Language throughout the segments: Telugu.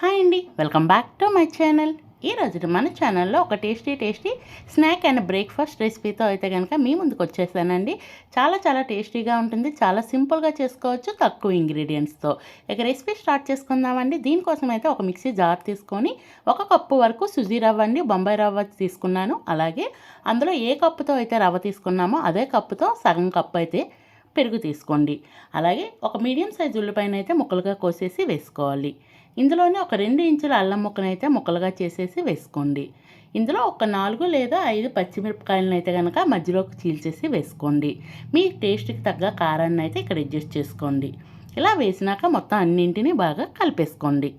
హాయ్ అండి. Welcome back to my channel. ఈ రోజు మన ఛానల్లో ఒక tasty tasty snack and breakfast రెసిపీతో అయితే కనుక మీ ముందుకు వచ్చేసానండి. చాలా చాలా టేస్టీగా ఉంటుంది. చాలా సింపుల్గా చేసుకోవచ్చు. తక్కువ ఇంగ్రీడియంట్స్తో ఇక రెసిపీ స్టార్ట్ చేసుకుందామండి. దీనికోసం అయితే ఒక మిక్సీ జార్ తీసుకొని ఒక కప్పు వరకు సుజీ రవ్వ అండి. బొంబాయి రవ్వ తీసుకున్నాను. అలాగే అందులో ఏ కప్పుతో అయితే రవ్వ తీసుకున్నామో అదే కప్పుతో సగం కప్పు అయితే పెరుగు తీసుకోండి. అలాగే ఒక మీడియం సైజ్ ఉల్లిపాయన అయితే ముక్కలుగా కోసేసి వేసుకోవాలి. ఇందులోనే ఒక రెండు ఇంచుల అల్లం ముక్కనైతే ముక్కలుగా చేసేసి వేసుకోండి. ఇందులో ఒక నాలుగు లేదా ఐదు పచ్చిమిరపకాయలను అయితే కనుక మధ్యలోకి చీల్చేసి వేసుకోండి. మీ టేస్ట్కి తగ్గ కారాన్ని అయితే ఇక్కడ అడ్జస్ట్ చేసుకోండి. ఇలా వేసినాక మొత్తం అన్నింటినీ బాగా కలిపేసుకోండి.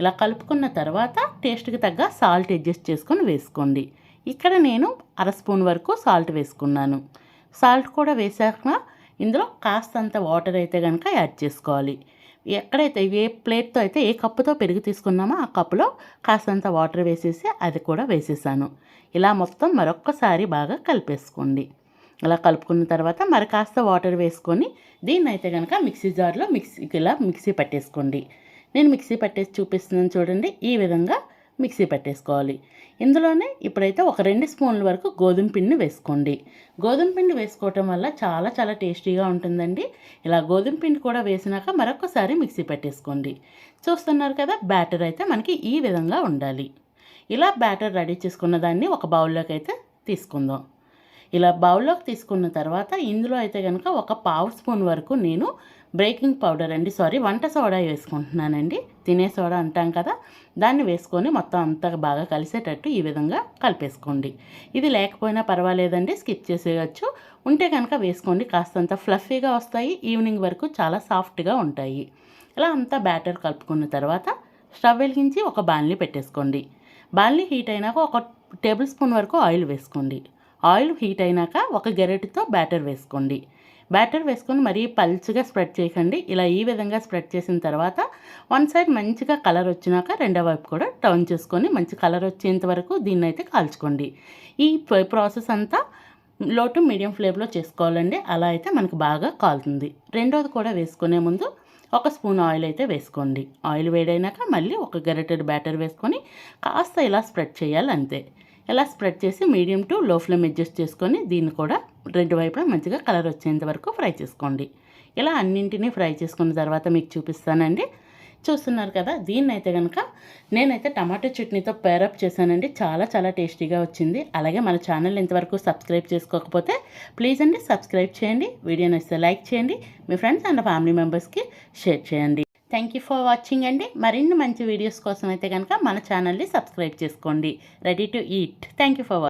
ఇలా కలుపుకున్న తర్వాత టేస్ట్కి తగ్గ సాల్ట్ అడ్జస్ట్ చేసుకొని వేసుకోండి. ఇక్కడ నేను అర స్పూన్ వరకు సాల్ట్ వేసుకున్నాను. సాల్ట్ కూడా వేసాక ఇందులో కాస్తంత వాటర్ అయితే కనుక యాడ్ చేసుకోవాలి. ఎక్కడైతే ఏ ప్లేట్తో అయితే ఏ కప్పుతో పెరుగు తీసుకున్నామో ఆ కప్పులో కాస్తంత వాటర్ వేసేసి అది కూడా వేసేసాను. ఇలా మొత్తం మరొక్కసారి బాగా కలిపేసుకోండి. ఇలా కలుపుకున్న తర్వాత మరి కాస్త వాటర్ వేసుకొని దీన్ని అయితే కనుక మిక్సీ జార్లో మిక్సీకి ఇలా మిక్సీ పట్టేసుకోండి. నేను మిక్సీ పట్టేసి చూపిస్తున్నాను చూడండి ఈ విధంగా మిక్సీ పెట్టేసుకోవాలి. ఇందులోనే ఇప్పుడైతే ఒక రెండు స్పూన్ల వరకు గోధుమ పిండిని వేసుకోండి. గోధుమ పిండి వేసుకోవటం వల్ల చాలా చాలా టేస్టీగా ఉంటుందండి. ఇలా గోధుమ పిండి కూడా వేసినాక మరొకసారి మిక్సీ పెట్టేసుకోండి. చూస్తున్నారు కదా బ్యాటర్ అయితే మనకి ఈ విధంగా ఉండాలి. ఇలా బ్యాటర్ రెడీ చేసుకున్న దాన్ని ఒక బౌల్లోకి అయితే తీసుకుందాం. ఇలా బౌల్లోకి తీసుకున్న తర్వాత ఇందులో అయితే కనుక ఒక పావు స్పూన్ వరకు నేను బ్రేకింగ్ పౌడర్ అండి సారీ వంట సోడా వేసుకుంటున్నానండి. తినే సోడా అంటాం కదా దాన్ని వేసుకొని మొత్తం అంతా బాగా కలిసేటట్టు ఈ విధంగా కలిపేసుకోండి. ఇది లేకపోయినా పర్వాలేదండి స్కిప్ చేసేయచ్చు. ఉంటే కనుక వేసుకోండి కాస్తంత ఫ్లఫీగా వస్తాయి ఈవినింగ్ వరకు చాలా సాఫ్ట్గా ఉంటాయి. ఇలా అంతా బ్యాటర్ కలుపుకున్న తర్వాత స్టవ్ వెలిగించి ఒక బాణలి పెట్టేసుకోండి. బాణలి హీట్ అయినాక ఒక టేబుల్ స్పూన్ వరకు ఆయిల్ వేసుకోండి. ఆయిల్ హీట్ అయినాక ఒక గెరెట్తో బ్యాటర్ వేసుకోండి. బ్యాటర్ వేసుకొని మరీ పల్చగా స్ప్రెడ్ చేయకండి. ఇలా ఈ విధంగా స్ప్రెడ్ చేసిన తర్వాత వన్ సైడ్ మంచిగా కలర్ వచ్చినాక రెండో వైపు కూడా టర్న్ చేసుకొని మంచి కలర్ వచ్చేంత వరకు దీన్ని అయితే కాల్చుకోండి. ఈ ప్రాసెస్ అంతా లో టు మీడియం ఫ్లేమ్లో చేసుకోవాలండి. అలా అయితే మనకు బాగా కాలుతుంది. రెండోది కూడా వేసుకునే ముందు ఒక స్పూన్ ఆయిల్ అయితే వేసుకోండి. ఆయిల్ వేడైనాక మళ్ళీ ఒక గరిటెడ్ బ్యాటర్ వేసుకొని కాస్త ఇలా స్ప్రెడ్ చేయాలి అంతే ఇలా స్ప్రెడ్ చేసి medium to low flame adjust చేసుకొని దీన్ని కూడా రెండు వైపులా మంచిగా కలర్ వచ్చేంత వరకు ఫ్రై చేసుకోండి. ఇలా అన్నింటినీ ఫ్రై చేసుకున్న తర్వాత మీకు చూపిస్తానండి. చూస్తున్నారు కదా దీన్ని అయితే కనుక నేనైతే టమాటో చట్నీతో పేరప్ చేశానండి. చాలా చాలా టేస్టీగా వచ్చింది. అలాగే మన ఛానల్ ఇంతవరకు సబ్స్క్రైబ్ చేసుకోకపోతే ప్లీజ్ అండి సబ్స్క్రైబ్ చేయండి. వీడియో నచ్చితే లైక్ చేయండి. మీ ఫ్రెండ్స్ అండ్ ఫ్యామిలీ మెంబర్స్కి షేర్ చేయండి. థ్యాంక్ యూ ఫర్ వాచింగ్ అండి. మరిన్ని మంచి వీడియోస్ కోసం అయితే కనుక మన ఛానల్ని సబ్స్క్రైబ్ చేసుకోండి. Ready to eat thank you for